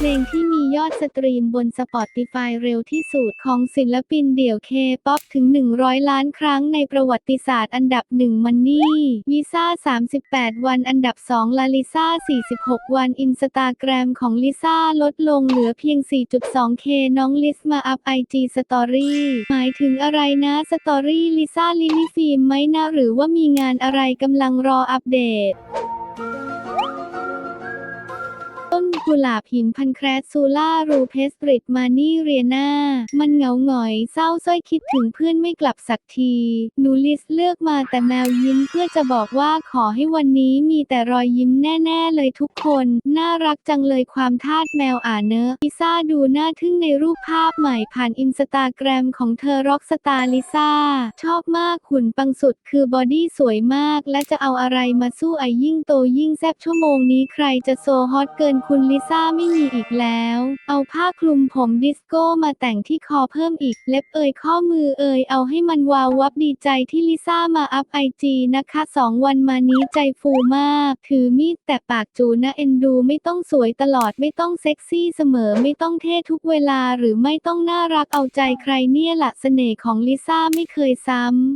เพลงที่มียอดสตรีมบน Spotify เร็วที่สุดของศิลปินเดี่ยวเคป๊อปถึง 100 ล้านครั้งในประวัติศาสตร์อันดับ 1 มันนี่วิซ่า 38 วันอันดับ 2 ลาลิซ่า 46 วันอินสตาแกรมของลิซ่าลดลงเหลือเพียง 4.2k น้องลิสมาอัพ IG Story หมายถึงอะไรนะสตอรี่ลิซ่าลิลี่ฟิล์มไหมนะหรือว่ามีงานอะไรกำลังรออัปเดต กุหลาบหินพันแครสซูล่ารูเพสตริดมานี่เรียนามันเหงาหงอยเศร้าส้อยคิดถึงเพื่อนไม่กลับสักที หนูลิสเลือกมาแต่แมวยิ้มเพื่อจะบอกว่าขอให้วันนี้มีแต่รอยยิ้มแน่ ๆ เลยทุกคน น่ารักจังเลยความทาสแมวอ่าเนอะลิซ่าดูน่าทึ่งในรูปภาพใหม่ผ่านอินสตาแกรมของเธอร็อกสตาร์ลิซ่าชอบมากหุ่นปังสุดคือบอดี้สวยมาก และจะเอาอะไรมาสู้ไอยิ่งโตยิ่งแซบชั่วโมงนี้ใครจะโซฮอตเกินคุณลิซ่าไม่มีอีกแล้ว เอาผ้าคลุมผมดิสโก้มาแต่งที่คอเพิ่มอีก เล็บเอยข้อมือเอยเอาให้มันวาววับดีใจที่ลิซ่ามาอัพไอจีนะคะสองวันมานี้ใจฟูมาก ถือมีดแต่ปากจูนะเอ็นดูไม่ต้องสวยตลอดไม่ต้องเซ็กซี่เสมอไม่ต้องเท่ทุกเวลาหรือไม่ต้องน่ารักเอาใจใครเนี่ยละเสน่ห์ของลิซ่าไม่เคยซ้ำ